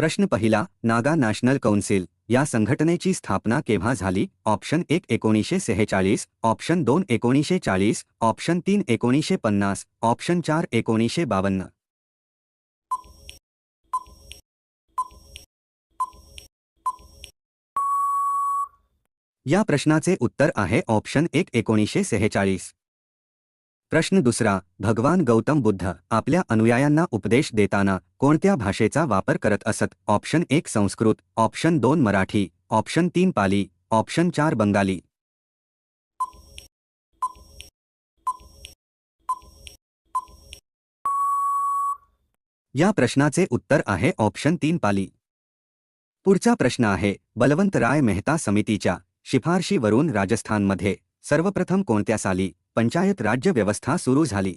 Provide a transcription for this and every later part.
प्रश्न पहिला Naga national council या संघटनेची स्थापना केव्हा झाली? ऑप्शन एक एकोणीसशे सेहेचाळीस ऑप्शन दोन एकोणीसशे चाळीस ऑप्शन तीन एकोणीसशे पन्नास ऑप्शन चार एकोणीसशे बावन्न. या प्रश्नाचे उत्तर आहे ऑप्शन एक एकोणीसशे सेहेचाळीस. प्रश्न दुसरा, भगवान गौतम बुद्ध आपल्या अनुयायांना उपदेश देताना कोणत्या भाषेचा वापर करत असत? ऑप्शन एक संस्कृत, ऑप्शन दोन मराठी, ऑप्शन तीन पाली, ऑप्शन चार बंगाली. या प्रश्नाचे उत्तर आहे ऑप्शन तीन पाली. पुढचा प्रश्न आहे बलवंतराय मेहता समितीच्या शिफारशीवरून राजस्थानमध्ये सर्वप्रथम कोणत्या साली पंचायत राज्य व्यवस्था सुरू झाली.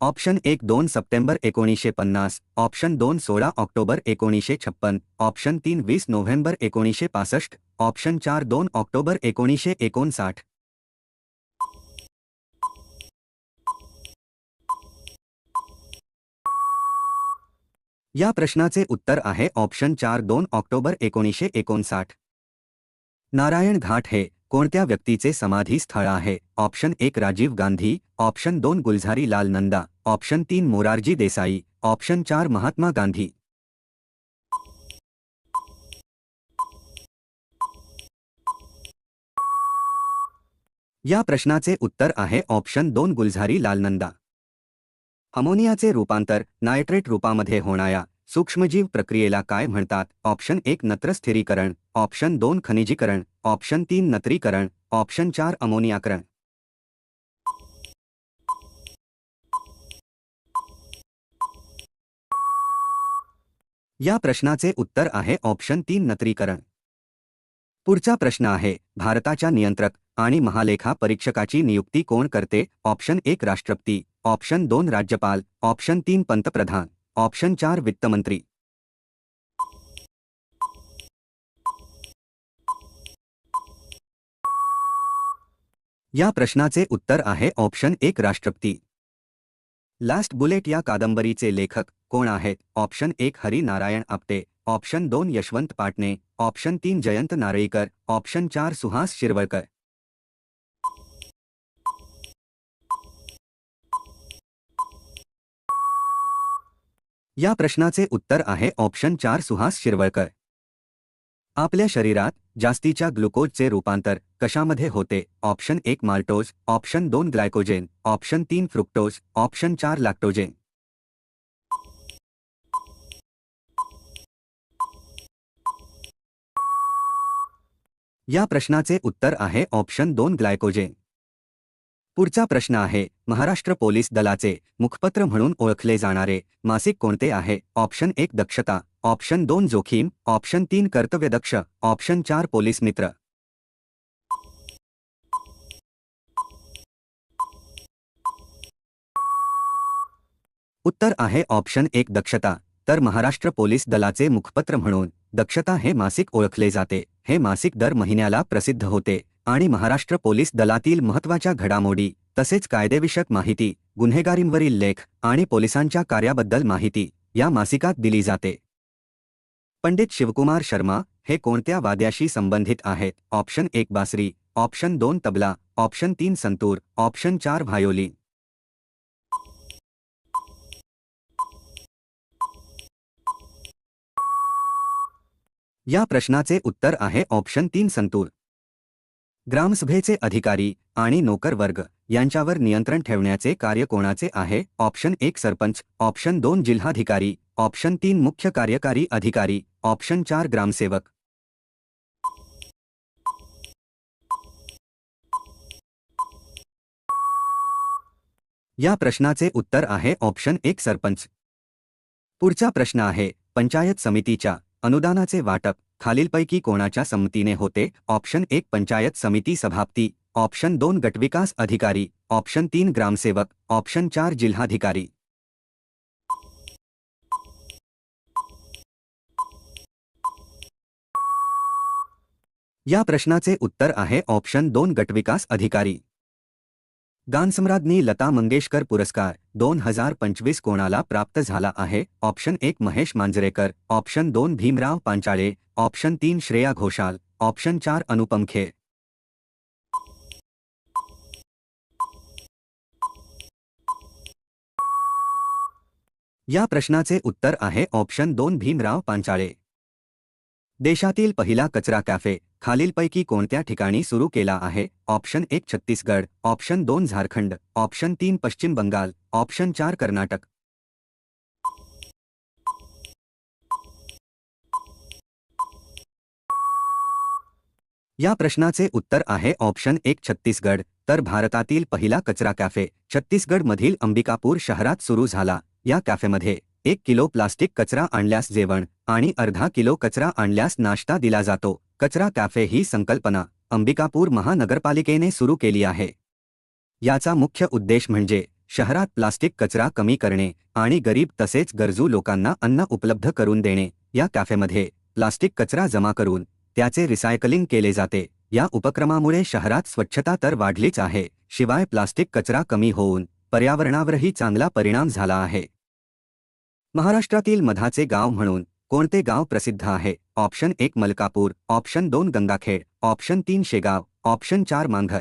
ऑप्शन एक दोन सप्टेंबर एकोणीसशे पन्नास ऑप्शन दोन सोळा ऑक्टोबर एकोणीसशे छप्पन ऑप्शन तीन वीस नोव्हेंबर एकोणीसशे पासष्ट ऑप्शन चार दोन ऑक्टोबर एकोणीसशे एकोणसाठ. या प्रश्नाचे उत्तर आहे ऑप्शन चार दोन ऑक्टोबर एकोणीसशे एकोणसाठ. नारायण घाट हे कोणत्या व्यक्तीचे समाधी स्थळ आहे? ऑप्शन एक राजीव गांधी ऑप्शन दोन गुलझारी लाल नंदा ऑप्शन तीन मोरारजी देसाई ऑप्शन चार महात्मा गांधी. या प्रश्नाचे उत्तर आहे ऑप्शन दोन गुलझारी लाल नंदा. अमोनियाचे रूपांतर नायट्रेट रूपामध्ये होणाऱ्या सूक्ष्मजीव प्रक्रियेला काय म्हणतात? ऑप्शन एक नत्र स्थिरीकरण. ऑप्शन दोन खनिजीकरण. ऑप्शन तीन नत्रीकरण. ऑप्शन चार अमोनियाकरण. या प्रश्नाचे उत्तर आहे ऑप्शन तीन नत्रीकरण. पुढचा प्रश्न आहे भारताच्या नियंत्रक आणि महालेखा परीक्षकाची नियुक्ती कोण करते? ऑप्शन एक राष्ट्रपती. ऑप्शन दोन राज्यपाल. ऑप्शन तीन पंतप्रधान. ऑप्शन चार वित्तमंत्री. या प्रश्नाचे उत्तर आहे ऑप्शन एक राष्ट्रपती. लास्ट बुलेट या कादंबरीचे लेखक कोण आहेत? ऑप्शन एक हरी नारायण आपटे. ऑप्शन दोन यशवंत पाटणे. ऑप्शन तीन जयंत नारळीकर. ऑप्शन चार सुहास शिरवळकर. या प्रश्नाचे उत्तर आहे ऑप्शन चार सुहास शिरवळकर. आपल्या शरीरात जास्तीच्या ग्लुकोजचे रूपांतर कशामध्ये होते? ऑप्शन एक माल्टोज, ऑप्शन दोन ग्लायकोजेन, ऑप्शन तीन फ्रुक्टोज, ऑप्शन चार लॅक्टोजेन. या प्रश्नाचे उत्तर आहे ऑप्शन दोन ग्लायकोजेन. पुढचा प्रश्न आहे महाराष्ट्र पोलीस दलाचे मुखपत्र म्हणून ओळखले जाणारे मासिक कोणते आहे? ऑप्शन एक दक्षता. ऑप्शन दोन जोखीम. ऑप्शन तीन कर्तव्यदक्ष. ऑप्शन चार पोलीस मित्र. उत्तर आहे ऑप्शन एक दक्षता. तर महाराष्ट्र पोलीस दलाचे मुखपत्र म्हणून दक्षता हे मासिक ओळखले जाते. हे मासिक दर महिन्याला प्रसिद्ध होते. आणि महाराष्ट्र पोलीस दलातील महत्त्वाच्या घडामोडी तसेच कायदेविषयक माहिती गुन्हेगारींवरील लेख आणि पोलिसांच्या कार्याबद्दल माहिती या मासिकात दिली जाते. पंडित शिवकुमार शर्मा हे कोणत्या वाद्याशी संबंधित आहेत? ऑप्शन एक बासरी ऑप्शन दोन तबला ऑप्शन तीन संतूर ऑप्शन चार व्हायोलिन. या प्रश्नाचे उत्तर आहे ऑप्शन तीन संतूर. ग्रामसभेचे अधिकारी आणि नोकर वर्ग यांच्यावर नियंत्रण ठेवण्याचे कार्य कोणाचे आहे? ऑप्शन एक सरपंच ऑप्शन दोन जिल्हाधिकारी ऑप्शन तीन मुख्य कार्यकारी अधिकारी ऑप्शन चार ग्रामसेवक. या प्रश्नाचे उत्तर आहे ऑप्शन एक सरपंच. पुढचा प्रश्न आहे पंचायत समितीच्या अनुदानाचे वाटप. खालीलपैकी कोणाच्या संमतीने होते? ऑप्शन एक पंचायत समिती सभापती. ऑप्शन दोन गटविकास अधिकारी. ऑप्शन तीन ग्रामसेवक. ऑप्शन चार जिल्हाधिकारी. या प्रश्नाचे उत्तर आहे ऑप्शन दोन गटविकास अधिकारी. गानसम्राज्ञी लता मंगेशकर पुरस्कार दोन हजार पंचवीस कोणाला प्राप्त झाला आहे? ऑप्शन एक महेश मांजरेकर. ऑप्शन दोन भीमराव पांचाळे. ऑप्शन तीन श्रेया घोषाल. ऑप्शन चार अनुपम खेर. या प्रश्नाचे उत्तर आहे ऑप्शन दोन भीमराव पांचाळे. देशातील पहिला कचरा कॅफे. खालीलपैकी कोणत्या ठिकाणी सुरू केला आहे? ऑप्शन एक छत्तीसगड ऑप्शन दोन झारखंड ऑप्शन तीन पश्चिम बंगाल ऑप्शन चार कर्नाटक. या प्रश्नाचे उत्तर आहे ऑप्शन एक छत्तीसगड तर भारतातील पहिला कचरा कॅफे छत्तीसगडमधील अंबिकापूर शहरात सुरू झाला. या कॅफेमध्ये एक किलो प्लास्टिक कचरा आणल्यास जेवण आणि अर्धा किलो कचरा आणल्यास नाश्ता दिला जातो. कचरा कॅफे ही संकल्पना अंबिकापूर महानगरपालिकेने सुरू केली आहे. याचा मुख्य उद्देश म्हणजे शहरात प्लास्टिक कचरा कमी करणे आणि गरीब तसेच गरजू लोकांना अन्न उपलब्ध करून देणे या कॅफेमध्ये प्लास्टिक कचरा जमा करून त्याचे रिसायकलिंग केले जाते. या उपक्रमामुळे शहरात स्वच्छता तर वाढलीच आहे शिवाय प्लास्टिक कचरा कमी होऊन पर्यावरणावरही चांगला परिणाम झाला आहे. महाराष्ट्रातील मधाचे गाव म्हणून कोणते गाव प्रसिद्ध आहे? ऑप्शन एक मलकापूर ऑप्शन दोन गंगाखेड ऑप्शन तीन शेगाव ऑप्शन चार मांघर.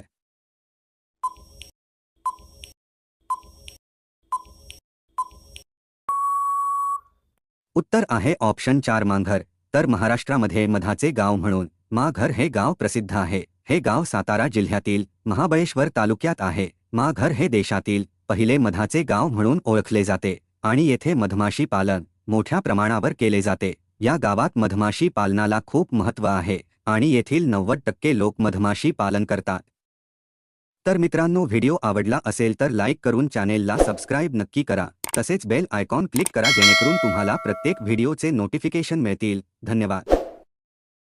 उत्तर आहे ऑप्शन चार मांघर तर महाराष्ट्रामध्ये मधाचे गाव म्हणून माघर हे गाव प्रसिद्ध आहे. हे गाव सातारा जिल्ह्यातील महाबळेश्वर तालुक्यात आहे. माघर हे देशातील पहिले मधाचे गाव म्हणून ओळखले जाते आणि येथे मधमाशी पालन मोठ्या प्रमाणावर केले जाते. या गावात मधमाशी पालनाला खूप महत्त्व आहे आणि येथील नव्वद टक्के लोक मधमाशी पालन करतात. तर मित्रांनो व्हिडिओ आवडला असेल तर लाईक करून चॅनेलला सबस्क्राईब नक्की करा. तसेच बेल आयकॉन क्लिक करा जेणेकरून तुम्हाला प्रत्येक व्हिडिओचे नोटिफिकेशन मिळतील. धन्यवाद.